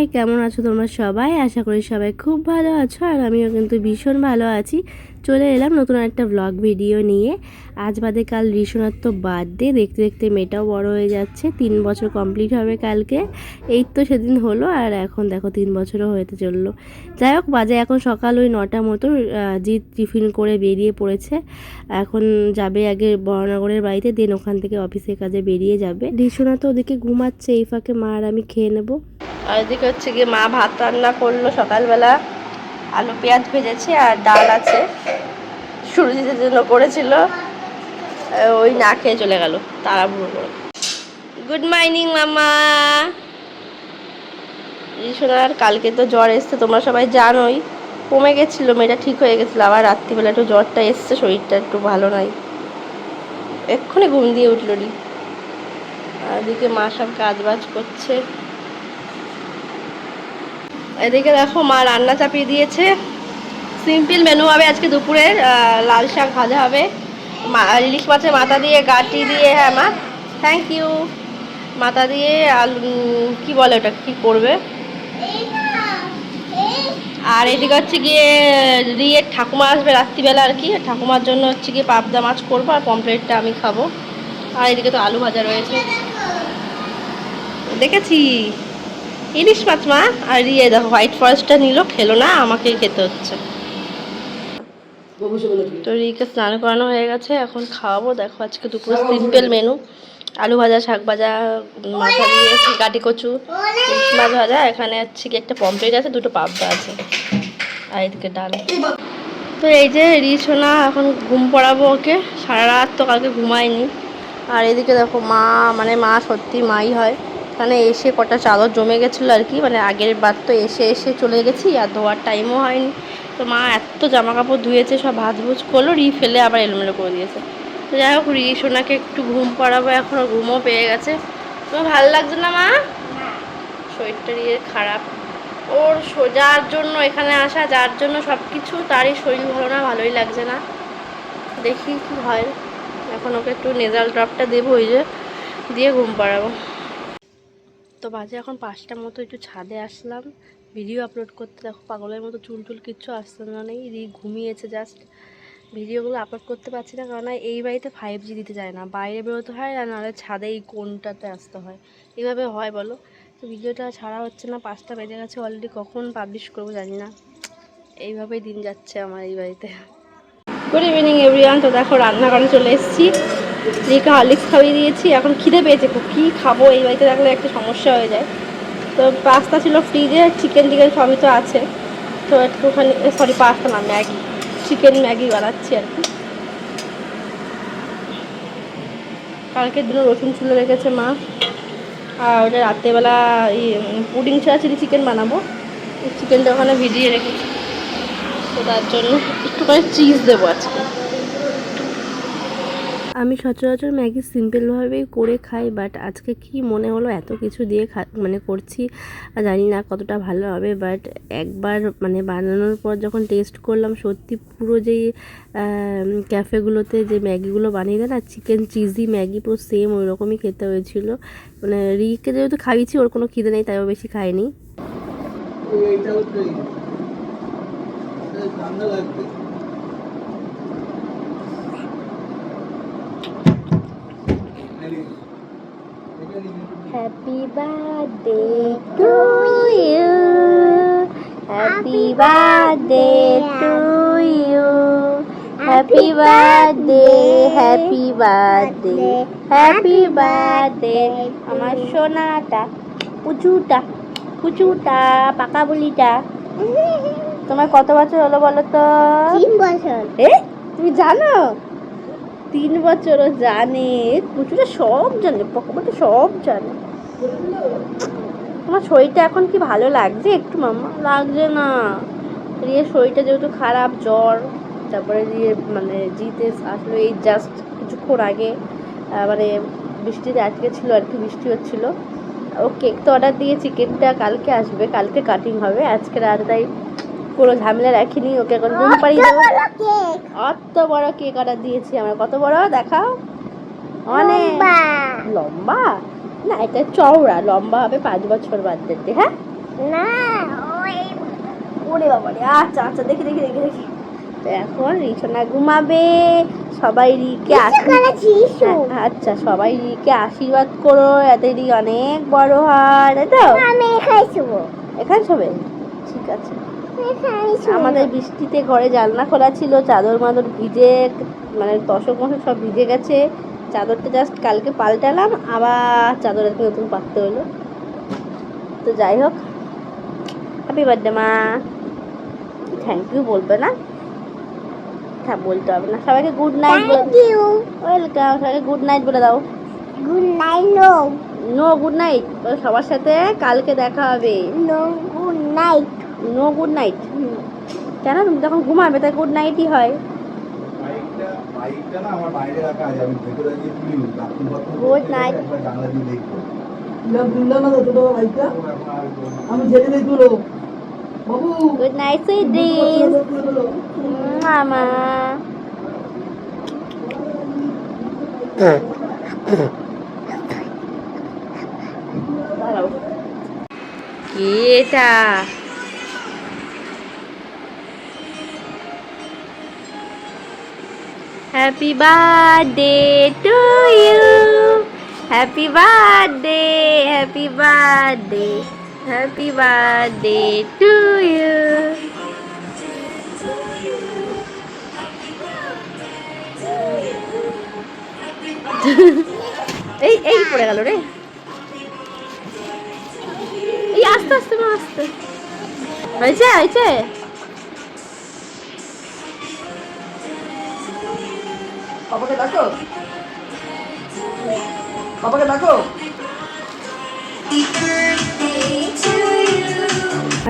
High, কেমন আছো তোমরা সবাই? আশা করি সবাই খুব ভালো আছো আর আমিও কিন্তু ভীষণ ভালো আছি। চলে এলাম নতুন একটা ব্লগ ভিডিও নিয়ে। আজ বাদে কাল ঋষণার তো বার্থডে দেখতে দেখতে মেয়েটাও বড় হয়ে যাচ্ছে। তিন বছর কমপ্লিট হবে কালকে। এই তো সেদিন হলো আর এখন দেখো তিন বছরও হতে চলল। যাই হোক, বাজে এখন সকাল ওই নটা মতো। জিৎ টিফিন করে বেরিয়ে পড়েছে। এখন যাবে আগে বড়নগরের বাড়িতে দেন ওখান থেকে অফিসের কাজে বেরিয়ে যাবে। ঋষণা তো ওদিকে ঘুমাচ্ছে, এই ফাঁকে মা আর আমি খেয়ে নেব। আর এদিকে হচ্ছে গিয়ে মা ভাত রান্না করল সকালবেলা। আলু, পেঁয়াজ ভেজেছে আর ডাল আছে। সুরজিতের জন্য করেছিল। ওই না খেয়ে চলে গেল, তাড়াহুড়ো করে। গুড মর্নিং মামা। ঋষণার কালকে তো জ্বর এসছে, তোমরা সবাই জানোই। কমে গেছিল, মেয়েটা ঠিক হয়ে গেছিল। আবার রাত্রিবেলা একটু জ্বরটা এসছে, শরীরটা একটু ভালো নাই। এক্ষুনি ঘুম দিয়ে উঠল আর এদিকে মা সব কাজ বাজ করছে। এদিকে দেখো মা রান্না চাপিয়ে দিয়েছে। সিম্পল মেনু হবে আজকে দুপুরের আহ, লাল শাক ভাজা হবে। ইলিশ মাছের মাথা দিয়ে গাটি দিয়ে হ্যাঁ মা। থ্যাংক ইউ মাথা দিয়ে আলু কি বলে ওটা কি করবে? আর এদিকে হচ্ছে গিয়ে রিয়ের ঠাকুমা আসবে রাত্রিবেলা আর কি। ঠাকুমার জন্য হচ্ছে গিয়ে পাবদা মাছ করব আর পমপ্লেটটা আমি খাব। আর এদিকে তো আলু ভাজা রয়েছে। দেখেছি? ইলিশ মাছ মা আর ইয়ে দেখো হোয়াইট ফরেস্টটা নিল খেলো না আমাকেই খেতে হচ্ছে। তো রিকে স্নান করানো হয়ে গেছে এখন খাওয়াবো। দেখো আজকে দুপুরে সিম্পল মেনু আলু ভাজা শাক ভাজা মাথা দিয়ে কাটি কচু ইলিশ মাছ ভাজা এখানে হচ্ছে কি একটা পমপ্লেট আছে দুটো পাবদা আছে। আর এদিকে ডাল। তো এই যে রিসোনা এখন ঘুম পড়াবো ওকে। সারা রাত তো কালকে ঘুমায়নি। আর এদিকে দেখো মা মানে মা সত্যি মাই হয়। এখানে এসে কটা চাদর জমে গেছিল আর কি মানে আগের বার তো এসে এসে চলে গেছি আর ধোয়ার টাইমও হয়নি। তো মা এত জামা কাপড় ধুয়েছে সব ভাজ ভুজ করল রি ফেলে আবার এলোমেলো করে দিয়েছে। তো যাই হোক রি সোনাকে একটু ঘুম পাড়াবো এখন ওর ঘুমও পেয়ে গেছে। তোমার ভালো লাগছে না মা? শরীরটা রিয়ের খারাপ। ওর যার জন্য এখানে আসা যার জন্য সব কিছু তারই শরীর ভালো না ভালোই লাগছে না। দেখি কি হয়। এখন ওকে একটু নেজাল ড্রপটা দেবো ওই যে দিয়ে ঘুম পাড়াবো। তো বাজে এখন পাঁচটার মতো, একটু ছাদে আসলাম। ভিডিও আপলোড করতে দেখো, পাগলের মতো চুল টুল কিচ্ছু আসতে না নেই রি ঘুমিয়েছে জাস্ট ভিডিওগুলো আপলোড করতে পারছি না, কারণ এই বাড়িতে ফাইভ জি দিতে যায় না। বাইরে বেরোতে হয় আর নাহলে ছাদে এই কোনটাতে আসতে হয়? এইভাবে হয় বলো? তো ভিডিওটা ছাড়া হচ্ছে না, পাঁচটা বেজে গেছে অলরেডি কখন পাবলিশ করব জানি না। এইভাবেই দিন যাচ্ছে আমার এই বাড়িতে। গুড ইভিনিং এভরিওয়ান তো দেখো, রান্নাঘরে চলে এসেছি। রিকে হরলিক্স খাইয়ে দিয়েছি, এখন খিদে পেয়েছে খুব। কী খাব? এই বাড়িতে থাকলে একটা সমস্যা হয়ে যায়। তো পাস্তা ছিল ফ্রিজে চিকেন টিকেন সবই তো আছে। তো একটুখানি সরি পাস্তা না ম্যাগি চিকেন ম্যাগি বানাচ্ছি আর কি। কালকের দিনে রসুন ছুলে রেখেছে মা। আর ওটা রাত্রেবেলা এই পুডিং ছাড়া চিলি চিকেন বানাবো। চিকেনটা ওখানে ভিজিয়ে রেখেছি। তো তার জন্য একটুখানি চিজ দেবো আজকে। আমি সচরাচর ম্যাগি সিম্পলভাবেই করে খাই বাট আজকে কি মনে হলো এত কিছু দিয়ে খা মানে করছি জানি না কতটা ভালো হবে বাট একবার মানে বানানোর পর যখন টেস্ট করলাম, সত্যি পুরো যেই ক্যাফেগুলোতে যে ম্যাগিগুলো বানিয়ে দেয় না চিকেন চিজি ম্যাগি পুরো সেম ওই রকমই খেতে হয়েছিল। মানে রিকে যেহেতু খাইয়েছি, ওর কোনো খিদে নেই, তাই ও বেশি খায়নি। এইটা হচ্ছে ঠান্ডা লাগবে Happy birthday to you. Happy birthday to you. Happy birthday, happy birthday, happy birthday. আমার সোনাটা পুচুটা পুচুটা পাকা বুলিটা তোমার কত বছর হলো বলো তো তিন বছর এ তুমি জানো তিন বছরও জানে পুচুটা সব জানে পকাপাটা সব জানে তোমার শরীরটা এখন কি ভালো লাগছে একটু মামা লাগছে না। রিয়ের শরীরটা যেহেতু খারাপ জ্বর তারপরে দিয়ে মানে জিতে আসলো এই জাস্ট কিছুক্ষণ আগে মানে বৃষ্টিতে আটকে ছিল আর কি বৃষ্টি হচ্ছিল। ও কেক তো অর্ডার দিয়েছি কেকটা কালকে আসবে কালকে কাটিং হবে আজকে রাতে তাই কোনো ঝামেলা রাখিনি ওকে এখন ঘুম পাড়িয়ে দেবো। অত বড় কেক অর্ডার দিয়েছি আমরা কত বড়? দেখাও। অনেক। লম্বা। না এটা চওড়া লম্বা হবে পাঁচ বছর বাদ দিতে হ্যাঁ? না ওই ওরে বাবা রে আচ্ছা আচ্ছা দেখি দেখি দেখি দেখি। তো এখন রিসোনা ঘুমাবে সবাই রিকে হ্যাঁ, আচ্ছা সবাই রিকে আশীর্বাদ করো যাতে রি অনেক বড় হয় তাই তো? আমি এখানে শুবো। এখানে শোবে? ঠিক আছে। আমাদের বৃষ্টিতে ঘরে জানলা খোলা ছিল চাদর মাদর ভিজে মানে তসক মশক সব ভিজে গেছে। চাদরটা জাস্ট কালকে পাল্টালাম আবার চাদর আজকে নতুন পাততে হলো। তো যাই হোক হ্যাপি বার্থডে মা। থ্যাংক ইউ বলবে না। হ্যাঁ বলতে হবে না। সবাইকে গুড নাইট বলে ওয়েলকাম সবাইকে গুড নাইট বলে দাও। Good night no no good night সবার সাথে কালকে দেখা হবে। No good night no good night কেন? তুমি যখন ঘুমাবে তাই গুড নাইটই হয়। বাইকটা না আমার বাইরে রাখা আছে আমি ভেতরে গিয়ে তুলি বাথরুম night. একবার জানলা দিয়ে দেখব। তুললাম না তো ছোট বাইকটা? আমি দিই তুলো বাবু। গুড নাইট সুইট ড্রিমস মামা কি এটা happy birthday to you happy birthday happy birthday happy birthday to you এই এই পড়ে গেল রে। এই আস্তে আস্তে আস্তে। হয়েছে হয়েছে? বাবাকে ডাকো। বাবাকে ডাকো।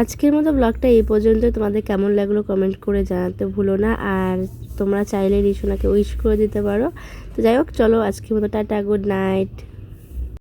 আজকের মতো ব্লগটা এই পর্যন্ত। তোমাদের কেমন লাগল কমেন্ট করে জানাতে ভুলো না। আর তোমরা চাইলে রিসোনাকে উইশ করে দিতে পারো। তো যাই হোক, চলো আজকের মতো টাটা গুড নাইট